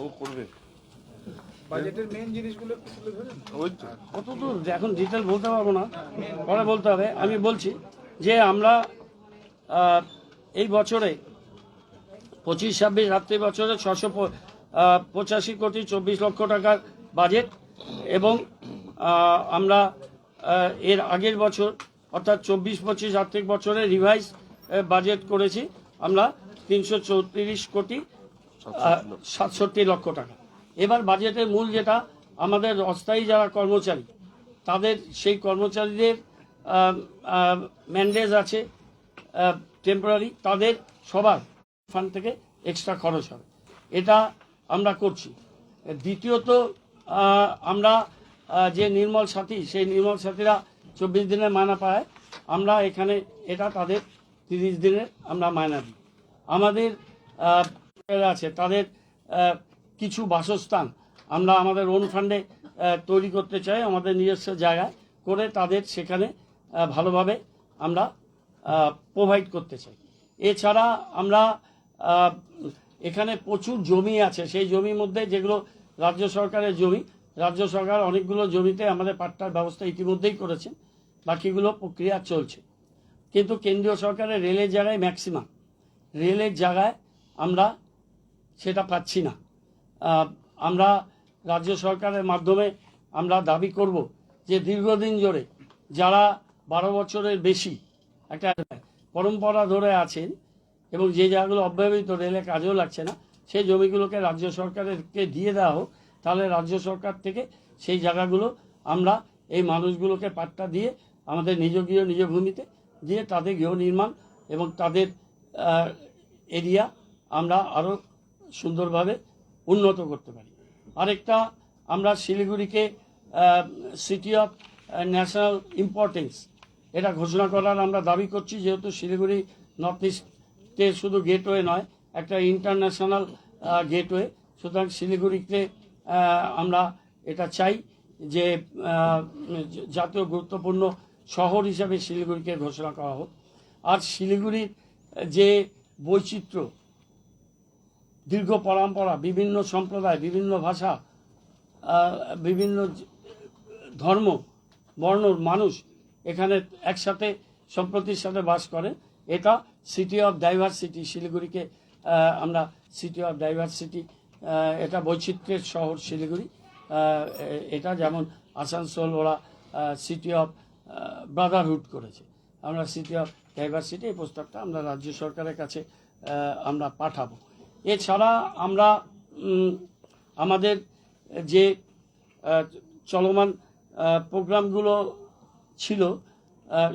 ও করবে। বাজেটের মেন জিনিসগুলো তুলে ধরেন ওই তো। কত দূর? এখন ডিটেল বলতে পারব না। পরে বলতে হবে। আমি বলছি যে আমরা এই বছরে পঁচিশ ছাব্বিশ আর্থিক বছরে ছশো পঁচাশি কোটি চব্বিশ লক্ষ টাকার বাজেট এবং আমরা এর আগের বছর অর্থাৎ চব্বিশ পঁচিশ আর্থিক বছরে রিভাইজ বাজেট করেছি। আমরা তিনশো চৌত্রিশ কোটি সাতষট্টি লক্ষ টাকা। এবার বাজেটের মূল যেটা, আমাদের অস্থায়ী যারা কর্মচারী, তাদের সেই কর্মচারীদের ম্যান্ডেজ আছে টেম্পোরারি তাদের সবার ফান্ড থেকে এক্সট্রা খরচ হবে। এটা আমরা করছি। দ্বিতীয়ত আমরা যে নির্মল সাথী, সেই নির্মল সাথীরা চব্বিশ দিনের মায়না পায়, আমরা এখানে এটা তাদের তিরিশ দিনের আমরা মায়না দিই। আমাদের আছে, তাদের কিছু বাসস্থান আমরা আমাদের ওন ফান্ডে তৈরি করতে চাই, আমাদের নিজস্ব জায়গায় করে তাদের সেখানে ভালোভাবে আমরা প্রোভাইড করতে চাই। এছাড়া আমরা এখানে প্রচুর জমি আছে, সেই জমির মধ্যে যেগুলো রাজ্য সরকারের জমি, রাজ্য সরকার অনেকগুলো জমিতে আমাদের পাট্টার ব্যবস্থা ইতিমধ্যেই করেছেন বাকিগুলো প্রক্রিয়া চলছে। কিন্তু কেন্দ্রীয় সরকারের রেলের জায়গায় ম্যাক্সিমাম রেলের জায়গায় আমরা সেটা পাচ্ছি না। আমরা রাজ্য সরকারের মাধ্যমে আমরা দাবি করব যে দীর্ঘদিন ধরে যারা বারো বছরের বেশি একটা পরম্পরা ধরে আছেন এবং যে জায়গাগুলো অব্যবহৃত রেলে কাজেও লাগছে না, সেই জমিগুলোকে রাজ্য সরকারেরকে দিয়ে দেওয়া হোক, তাহলে রাজ্য সরকার থেকে সেই জায়গাগুলো আমরা এই মানুষগুলোকে পাট্টা দিয়ে আমাদের নিজ গৃহ, নিজ ভূমিতে দিয়ে তাদের গৃহ নির্মাণ এবং তাদের এরিয়া আমরা আরও সুন্দরভাবে উন্নত করতে পারি। আরেকটা, আমরা শিলিগুড়িকে সিটি অফ ন্যাশনাল ইম্পর্টেন্স এটা ঘোষণা করার আমরা দাবি করছি, যেহেতু শিলিগুড়ি নর্থ ইস্টে শুধু গেটওয়ে নয়, একটা ইন্টারন্যাশনাল গেটওয়ে সুতরাং শিলিগুড়িতে আমরা এটা চাই যে জাতীয় গুরুত্বপূর্ণ শহর হিসাবে শিলিগুড়িকে ঘোষণা করা হোক। আর শিলিগুড়ির যে বৈচিত্র্য দীর্ঘ পরম্পরা, বিভিন্ন সম্প্রদায়, বিভিন্ন ভাষা বিভিন্ন ধর্ম, বর্ণ, মানুষ এখানে একসাথে, সম্প্রতির সাথে বাস করে। এটা সিটি অফ ডাইভার্সিটি শিলিগুড়িকে আমরা সিটি অফ ডাইভার্সিটি এটা বৈচিত্র্যের শহর শিলিগুড়ি। এটা যেমন আসানসোল ওরা সিটি অফ ব্রাদারহুড করেছে। আমরা সিটি অফ ডাইভার্সিটি এই প্রস্তাবটা আমরা রাজ্য সরকারের কাছে আমরা পাঠাবো। এছাড়া আমরা আমাদের যে চলমান প্রোগ্রামগুলো ছিল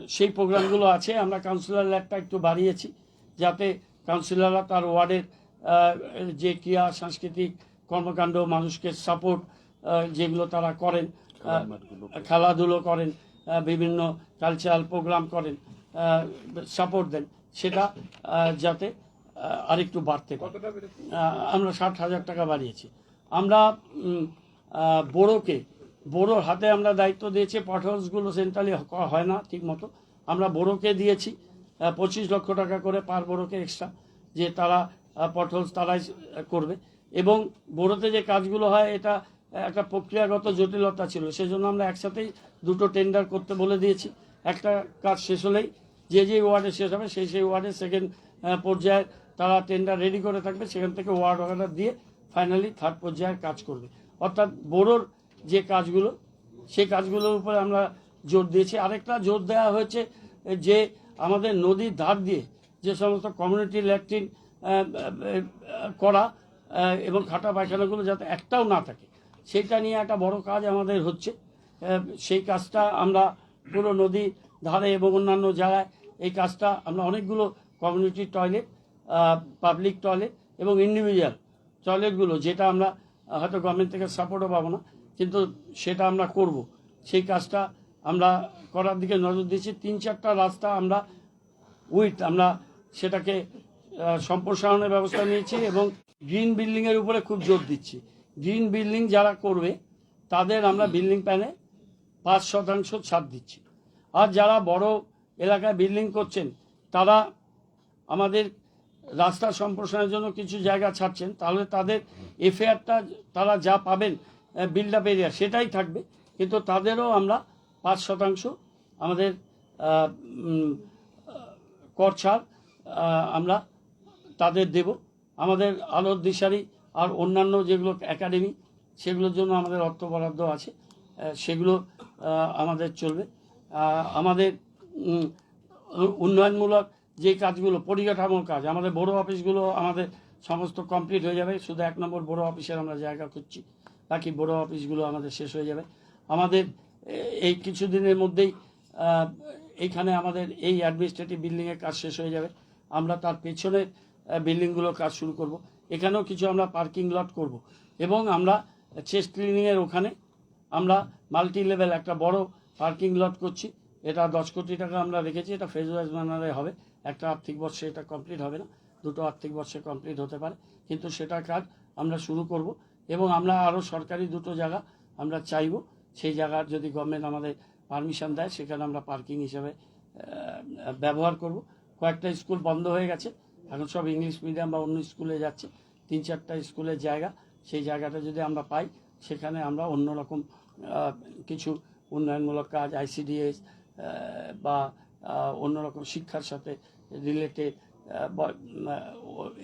সেই প্রোগ্রামগুলো আছে আমরা কাউন্সিলর ল্যাবটা একটু বাড়িয়েছি যাতে কাউন্সিলররা তার ওয়ার্ডের যে ক্রিয়া সাংস্কৃতিক কর্মকাণ্ড মানুষকে সাপোর্ট যেগুলো তারা করেন খেলাধুলো করেন। বিভিন্ন কালচারাল প্রোগ্রাম করেন সাপোর্ট দেন সেটা যাতে আরেকটু বাড়তে পারে। আমরা ষাট হাজার টাকা বাড়িয়েছি। আমরা বড়োকে বড়োর হাতে আমরা দায়িত্ব দিয়েছি পটহলসগুলো সেন্ট্রালি হয় না ঠিক মতো। আমরা বড়োকে দিয়েছি পঁচিশ লক্ষ টাকা করে পার বড়োকে এক্সট্রা যে তারা পটহলস তারাই করবে। এবং বড়োতে যে কাজগুলো হয় এটা একটা প্রক্রিয়াগত জটিলতা ছিল। সেজন্য আমরা একসাথেই দুটো টেন্ডার করতে বলে দিয়েছি। একটা কাজ শেষ হলেই যে যে ওয়ার্ডে শেষ হবে সেই সেই ওয়ার্ডে সেকেন্ড পর্যায়ে তারা টেন্ডার রেডি করে থাকবে, সেখান থেকে ওয়ার্ড অর্ডার দিয়ে ফাইনালি থার্ড পর্যায়ের কাজ করবে। অর্থাৎ বোরোর যে কাজগুলো, সেই কাজগুলোর উপরে আমরা জোর দিয়েছি। আরেকটা জোর দেওয়া হয়েছে যে আমাদের নদীর ধার দিয়ে যে সমস্ত কমিউনিটি ল্যাট্রিন করা এবং খাটা পায়খানাগুলো যাতে একটাও না থাকে সেটা নিয়ে একটা বড় কাজ আমাদের হচ্ছে। সেই কাজটা আমরা পুরো নদী ধারে এবং অন্যান্য জায়গায় এই কাজটা আমরা অনেকগুলো কমিউনিটি টয়লেট পাবলিক টয়লেট এবং ইন্ডিভিজুয়াল টয়লেটগুলো যেটা আমরা হয়তো গভর্নমেন্ট থেকে সাপোর্টও পাবো না, কিন্তু সেটা আমরা করব। সেই কাজটা আমরা করার দিকে নজর দিচ্ছি তিন চারটা রাস্তা আমরা উইথ আমরা সেটাকে সম্প্রসারণের ব্যবস্থা নিয়েছি এবং গ্রিন বিল্ডিংয়ের উপরে খুব জোর দিচ্ছি। গ্রিন বিল্ডিং যারা করবে, তাদের আমরা বিল্ডিং প্ল্যানে পাঁচ শতাংশ ছাড় দিচ্ছি। আর যারা বড় এলাকায় বিল্ডিং করছেন, তারা আমাদের রাস্তা সম্প্রসারণের জন্য কিছু জায়গা ছাড়ছেন, তাহলে তাদের এফআইআরটা তারা যা পাবেন বিল্ড আপ এরিয়া সেটাই থাকবে। কিন্তু তাদেরও আমরা পাঁচ শতাংশ আমাদের কর ছাড় আমরা তাদের দেব। আমাদের আলোর দিশারি আর অন্যান্য যেগুলো একাডেমি সেগুলোর জন্য আমাদের অর্থ বরাদ্দ আছে সেগুলো আমাদের চলবে। আমাদের উন্নয়নমূলক যে কাজগুলো, পরিকাঠামোর কাজ, আমাদের বড় অফিসগুলো আমাদের সমস্ত কমপ্লিট হয়ে যাবে। শুধু এক নম্বর বড় অফিসের আমরা জায়গা করছি বাকি বড় অফিসগুলো আমাদের শেষ হয়ে যাবে। আমাদের এই কিছুদিনের মধ্যেই এইখানে আমাদের এই অ্যাডমিনিস্ট্রেটিভ বিল্ডিংয়ের কাজ শেষ হয়ে যাবে। আমরা তার পেছনের বিল্ডিংগুলোর কাজ শুরু করব। এখানেও কিছু আমরা পার্কিং লট করব এবং আমরা চেস্ট ক্লিনিংয়ের ওখানে আমরা মাল্টি লেভেল একটা বড় পার্কিং লট করছি। এটা দশ কোটি টাকা আমরা রেখেছি, এটা ফেজ ওয়াইজ হবে। একটা আর্থিক বর্ষে এটা কমপ্লিট হবে না, দুটো আর্থিক বর্ষে কমপ্লিট হতে পারে, কিন্তু সেটা কাজ আমরা শুরু করব এবং আমরা আরও সরকারি দুটো জায়গা আমরা চাইব, সেই জায়গার যদি গভর্নমেন্ট আমাদের পারমিশন দেয়, সেখানে আমরা পার্কিং হিসেবে ব্যবহার করব। কয়েকটা স্কুল বন্ধ হয়ে গেছে, এখন সব ইংলিশ মিডিয়াম বা অন্য স্কুলে যাচ্ছে, তিন চারটা স্কুলের জায়গা, সেই জায়গাটা যদি আমরা পাই, সেখানে আমরা অন্যরকম কিছু উন্নয়নমূলক কাজ আইসিডিএস বা অন্যরকম শিক্ষার সাথে রিলেটেড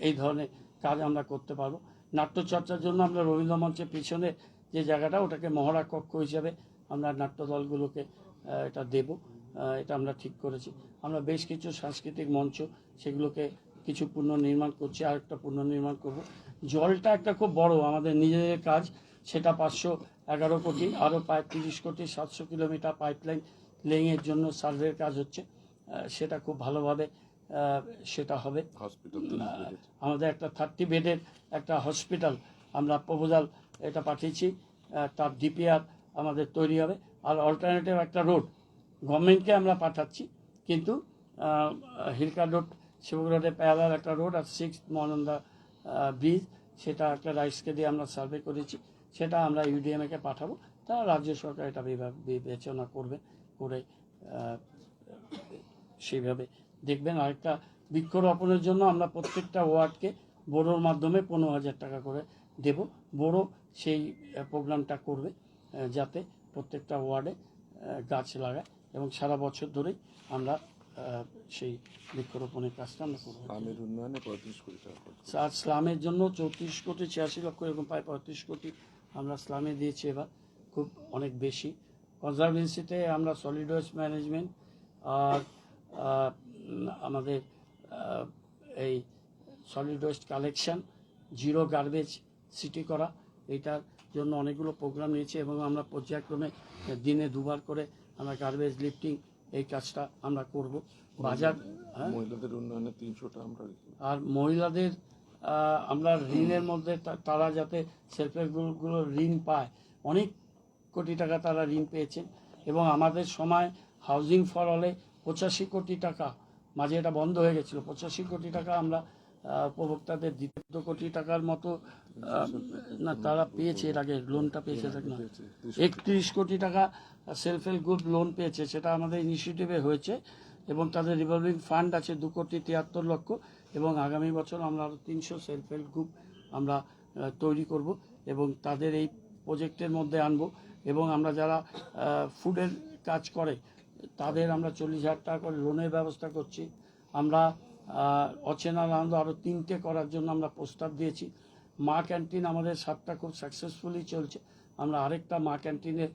এই ধরনের কাজ আমরা করতে পারব। নাট্যচর্চার জন্য আমরা রবীন্দ্র মঞ্চের পিছনে যে জায়গাটা, ওটাকে মহড়া কক্ষ হিসাবে আমরা নাট্য দলগুলোকে এটা দেব। এটা আমরা ঠিক করেছি। আমরা বেশ কিছু সাংস্কৃতিক মঞ্চ সেগুলোকে কিছু পুনর্নির্মাণ করছি আর একটা পুনর্নির্মাণ করব। জলটা একটা খুব বড়, আমাদের নিজেদের কাজ। সেটা পাঁচশো এগারো কোটি, আরও প্রায় তিরিশ কোটি, সাতশো কিলোমিটার পাইপলাইন লেইংয়ের জন্য সার্ভের কাজ হচ্ছে সেটা খুব ভালোভাবে সেটা হবে। আমাদের একটা থার্টি বেডের একটা হসপিটাল আমরা প্রপোজাল এটা পাঠিয়েছি তার ডিপিআর আমাদের তৈরি হবে। আর অল্টারনেটিভ একটা রোড গভর্নমেন্টকে আমরা পাঠাচ্ছি কিন্তু হিলকা রোড শিবক রোডে প্যারালাল একটা রোড আর সিক্স মহানন্দা ব্রিজ সেটা একটা রাইসকে দিয়ে আমরা সার্ভে করেছি সেটা আমরা ইউডিএমএকে পাঠাবো। তা রাজ্য সরকার এটা বিবেচনা করবে। করে সেইভাবে। দেখবেন আরেকটা বৃক্ষরোপণের জন্য আমরা প্রত্যেকটা ওয়ার্ডকে বোরোর মাধ্যমে পনেরো হাজার টাকা করে দেব। বোরো সেই প্রোগ্রামটা করবে যাতে প্রত্যেকটা ওয়ার্ডে গাছ লাগায় এবং সারা বছর ধরেই আমরা সেই বৃক্ষরোপণের কাজটা আমরা করব। আমের উন্নয়নে পঁয়ত্রিশ কোটি টাকা আর স্লামের জন্য চৌত্রিশ কোটি ছিয়াশি লক্ষ এরকম প্রায় পঁয়ত্রিশ কোটি আমরা স্লামে দিয়েছি এবার খুব অনেক বেশি। কনজারভেন্সিতে আমরা সলিড ওয়েস্ট ম্যানেজমেন্ট আর আমাদের এই solid waste collection zero garbage city করা এইটার জন্য অনেকগুলো প্রোগ্রাম নিয়েছি এবং আমরা পর্যায়ক্রমে দিনে দুবার করে আমরা গার্বেজ লিফটিং এই কাজটা আমরা করব। বাজার হ্যাঁ? মহিলাদের উন্নয়নে তিনশোটা আমরা আর মহিলাদের আমরা ঋণের মধ্যে তারা যাতে সেলফ হেল্প গ্রুপগুলো ঋণ পায় অনেক কোটি টাকা তারা ঋণ পেয়েছে এবং আমাদের সময় হাউজিং ফর অলে পঁচাশি কোটি টাকা, মাঝে এটা বন্ধ হয়ে গেছিল, পঁচাশি কোটি টাকা আমরা উপভোক্তাদের দ্বিতীয় কোটি টাকার মতো না, তারা পেয়েছে এর আগে লোনটা পেয়েছে না। একত্রিশ কোটি টাকা সেলফ হেল্প গ্রুপ লোন পেয়েছে, সেটা আমাদের ইনিশিয়েটিভে হয়েছে এবং তাদের রিভলভিং ফান্ড আছে দু কোটি তিয়াত্তর লক্ষ এবং আগামী বছর আমরা আরও তিনশো সেলফ হেল্প গ্রুপ আমরা তৈরি করব এবং তাদের এই প্রজেক্টের মধ্যে আনব এবং আমরা যারা ফুডের কাজ করে, তাদের আমরা চল্লিশ হাজার টাকা করে লোনের ব্যবস্থা করছি। আমরা অচেনা আনন্দ আরও তিনটে করার জন্য আমরা প্রস্তাব দিয়েছি। মা ক্যান্টিন আমাদের সাতটা খুব সাকসেসফুলি চলছে। আমরা আরেকটা মা ক্যান্টিনের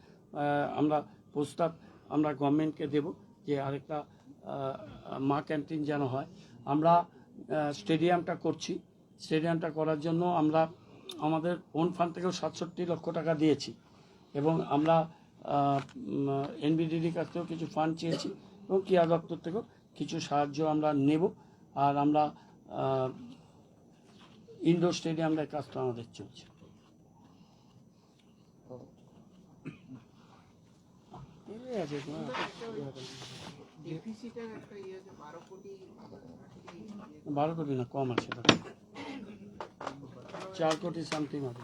আমরা প্রস্তাব আমরা গভর্নমেন্টকে দেব যে আরেকটা মা ক্যান্টিন যেন হয়। আমরা স্টেডিয়ামটা করছি। স্টেডিয়ামটা করার জন্য আমরা আমাদের ওন ফান্ড থেকেও সাতষট্টি লক্ষ টাকা দিয়েছি। এবং আমরা এনবিডিডির কাছ থেকেও কিছু ফান্ড চেয়েছি এবং ক্রিয়া দপ্তর থেকেও কিছু সাহায্য আমরা নেব। আর আমরা ইনডোর স্টেডিয়ামের কাজটা আমাদের চলছে। বারো কোটি না কম আছে চার কোটি সামথিং হবে।